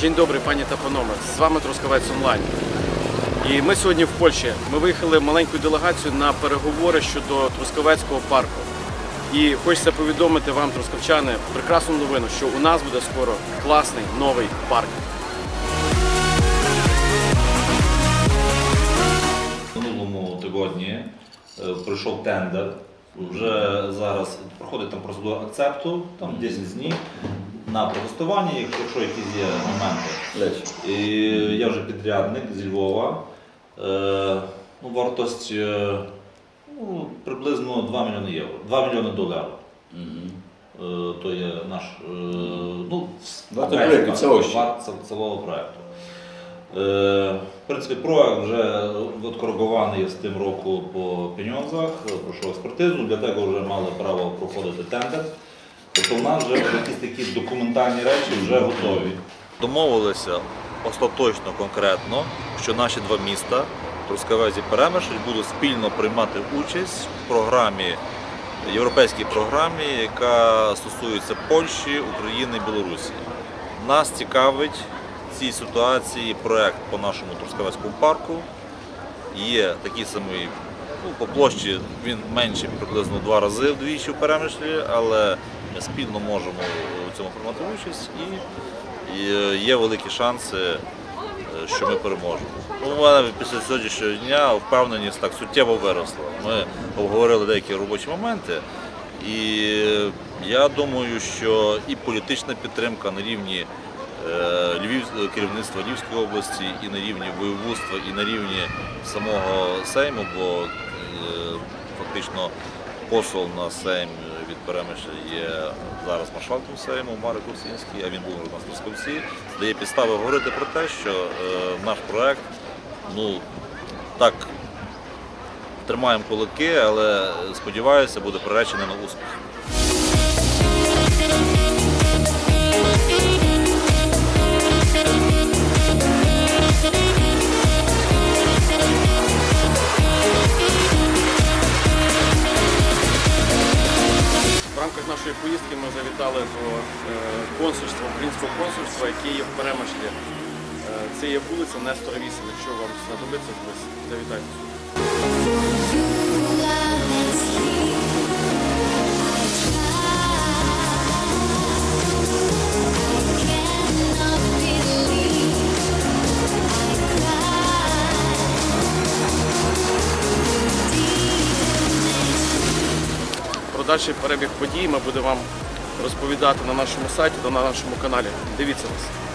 Dzień добрий, пані та панове. З вами Трускавець онлайн. І ми сьогодні в Польщі. Ми виїхали маленькою делегацією на переговори щодо Трускавецького парку. І хочеться повідомити вам, трускавчани, прекрасну новину, що у нас буде скоро класний новий парк. минулому тижні е, пройшов тендер. Вже зараз проходить там процедура акцепту, там 10 днів на протестування, якщо, якісь є моменти. І я вже підрядник зі Львова. Е, ну, вартість е, ну, приблизно 2 мільйони євро, 2 мільйони доларів. Е, то є наш е, ну, цілого проєкту. Е, В принципі, проект вже відкоригований з тим року по пеньонзах, пройшов експертизу, для того вже мали право проходити тендер. Тобто в нас вже якісь такі документальні речі вже готові. Домовилися остаточно конкретно, що наші два міста, Трускавець і Перемишль, будуть спільно приймати участь в програмі, європейській програмі, яка стосується Польщі, України і Білорусі. Нас цікавить в цій ситуації проект по нашому Трускавецькому парку. Є такий самий, ну, по площі він менший приблизно два рази вдвічі в перемишлі, але ми спільно можемо у цьому приймати участь і, е, є великі шанси, е, що ми переможемо. Ну, у мене після сьогоднішнього дня впевненість так суттєво виросла. Ми обговорили деякі робочі моменти. І я думаю, що і політична підтримка на рівні е, Львів, керівництва Львівської області, і на рівні воєводства, і на рівні самого Сейму, бо фактично посол на Сейм від Перемишля є зараз маршалком Сейму Марик Курсінський, а він був у нас в Трускавці, дає підстави говорити про те, що е, наш проект, ну так, тримаємо кулаки, але сподіваюся, буде приречений на успіх. До е, консульства, українського консульства, яке є в Перемишлі. Е, Це є вулиця Нестора 8. Якщо вам знадобиться, то завітайте. Про дальший перебіг подій ми будемо вам розповідати на нашому сайті та на нашому каналі. Дивіться нас.